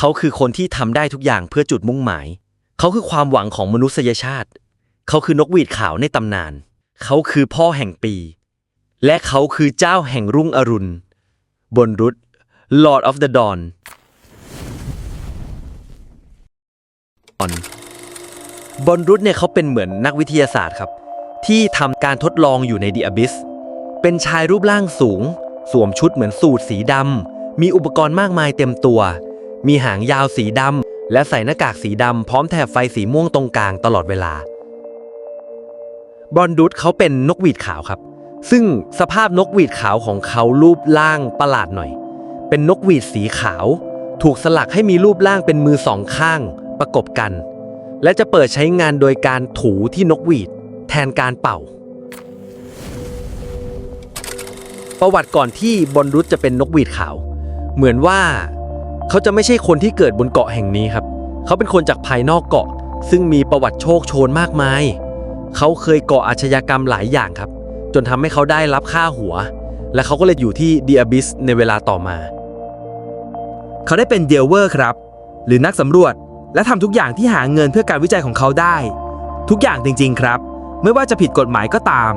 เขาคือคนที่ทำได้ทุกอย่างเพื่อจุดมุ่งหมาย เขาคือความหวังของมนุษยชาติ เขาคือนกหวีดขาวในตำนาน เขาคือพ่อแห่งปี และเขาคือเจ้าแห่งรุ่งอรุณ บนรุษ Lord of the Dawn บนรุษเนี่ยเขาเป็นเหมือนนักวิทยาศาสตร์ครับ ที่ทำการทดลองอยู่ในดีอ b บิสเป็นชายรูปร่างสูง สวมชุดเหมือนสูทสีดำมีอุปกรณ์มากมายเต็มตัว มีหางยาวสีดำและใส่หน้ากากสีดำพร้อมแถบไฟสีม่วงตรงกลางตลอดเวลา บอนดุดเขาเป็นนกหวีดขาวครับ ซึ่งสภาพนกหวีดขาวของเขารูปร่างประหลาดหน่อย เป็นนกหวีดสีขาว ถูกสลักให้มีรูปร่างเป็นมือสองข้างประกบกัน และจะเปิดใช้งานโดยการถูที่นกหวีด แทนการเป่า ประวัติก่อนที่บอนรุตจะเป็นนกหวีดขาว เหมือนว่า เขาจะไม่ใช่คนที่เกิดบนเกาะแห่งนี้ครับ เขาเป็นคนจากภายนอกเกาะ ซึ่งมีประวัติโชคโชนมากมาย เขาเคยก่ออาชญากรรมหลายอย่างครับ จนทำให้เขาได้รับค่าหัว และเขาก็เลยอยู่ที่ดีอ b บิสในเวลาต่อมา เขาได้เป็นเดลเวอร์ครับ หรือนักสำรวจและทำทุกอย่างที่หาเงินเพื่อการวิจัยของเขาได้ ทุกอย่างจริง ๆ ครับ ไม่ว่าจะผิดกฎหมายก็ตาม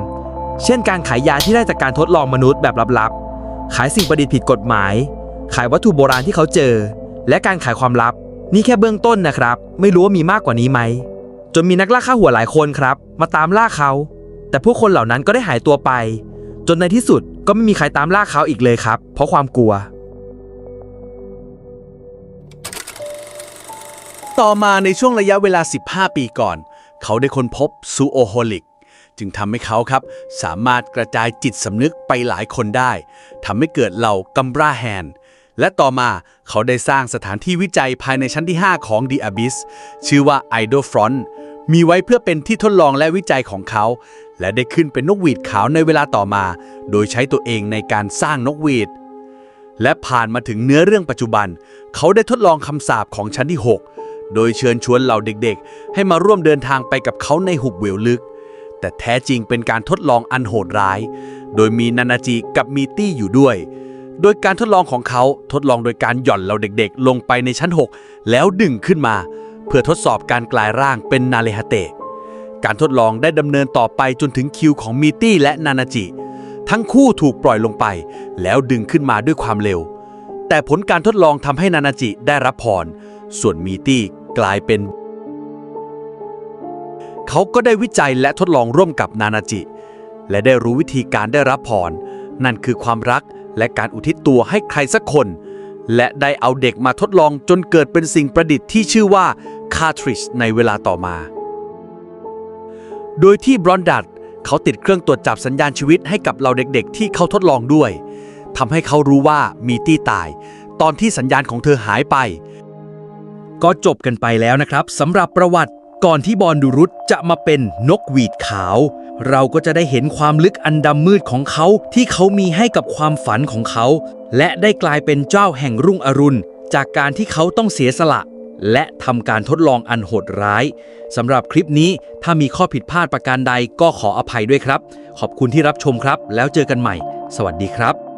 เช่นการขายยาที่ได้จากการทดลองมนุษย์แบบลับๆ ขายสิ่งประดิษฐ์ผิดกฎหมาย ขายวัตถุโบราณที่เขาเจอ และการขายความลับ นี่แค่เบื้องต้นนะครับ ไม่รู้ว่ามีมากกว่านี้ไหม จนมีนักล่าฆ่าหัวหลายคนครับ มาตามล่าเขา แต่ผู้คนเหล่านั้นก็ได้หายตัวไป จนในที่สุดก็ไม่มีใครตามล่าเขาอีกเลยครับ เพราะความกลัว ต่อมาในช่วงระยะเวลา 15 ปีก่อน เขาได้ค้นพบซูโอโฮลิกจึงทำให้เขาครับ สามารถกระจายจิตสำนึกไปหลายคนได้ทำให้เกิดเหล่ากัมบราแฮน และต่อมาเขาได้สร้างสถานที่วิจัยภายในชั้นที่ 5 ของ The Abyss ชื่อว่า Idol Front มีไว้เพื่อเป็นที่ทดลองและวิจัยของเขา และได้ขึ้นเป็นนกหวีดขาวในเวลาต่อมา โดยใช้ตัวเองในการสร้างนกหวีด และผ่านมาถึงเนื้อเรื่องปัจจุบัน เขาได้ทดลองคำสาปของชั้นที่ 6 โดยเชิญชวนเหล่าเด็กๆ ให้มาร่วมเดินทางไปกับเขาในหุบเหวลึก แต่แท้จริงเป็นการทดลองอันโหดร้าย โดยมีนานาจิกับมีตี้อยู่ด้วย โดยการทดลองของเขาทดลองโดยการหย่อนเหล่าเด็กๆ ลงไปในชั้น 6 แล้วดึงขึ้นมา เพื่อทดสอบการกลายร่างเป็นนาเลฮะเตะการทดลองได้ดำเนินต่อไปจนถึงคิวของมีตี้และนานาจิ ทั้งคู่ถูกปล่อยลงไป แล้วดึงขึ้นมาด้วยความเร็ว แต่ผลการทดลองทำให้นานาจิได้รับพร ส่วนมีตี้กลายเป็น เขาก็ได้วิจัยและทดลองร่วมกับนานาจิ และได้รู้วิธีการได้รับพร นั่นคือความรัก และการอุทิศตัวให้ใครสักคน และได้เอาเด็กมาทดลองจนเกิดเป็นสิ่งประดิษฐ์ที่ชื่อว่าคาทริชในเวลาต่อมา โดยที่บรอนดัตเขาติดเครื่องตรวจจับสัญญาณชีวิตให้กับเหล่าเด็กๆ ที่เขาทดลองด้วยทำให้เขารู้ว่ามีตี้ตาย ตอนที่สัญญาณของเธอหายไป ก็จบกันไปแล้วนะครับสำหรับประวัติก่อนที่บอลดูรุตจะมาเป็นนกหวีดขาว เราก็จะได้เห็นความลึกอันดำมืดของเขาที่เขามีให้กับความฝันของเขา และได้กลายเป็นเจ้าแห่งรุ่งอรุณ จากการที่เขาต้องเสียสละ และทำการทดลองอันโหดร้ายสำหรับคลิปนี้ถ้ามีข้อผิดพลาดประการใดก็ขออภัยด้วยครับ ขอบคุณที่รับชมครับ แล้วเจอกันใหม่ สวัสดีครับ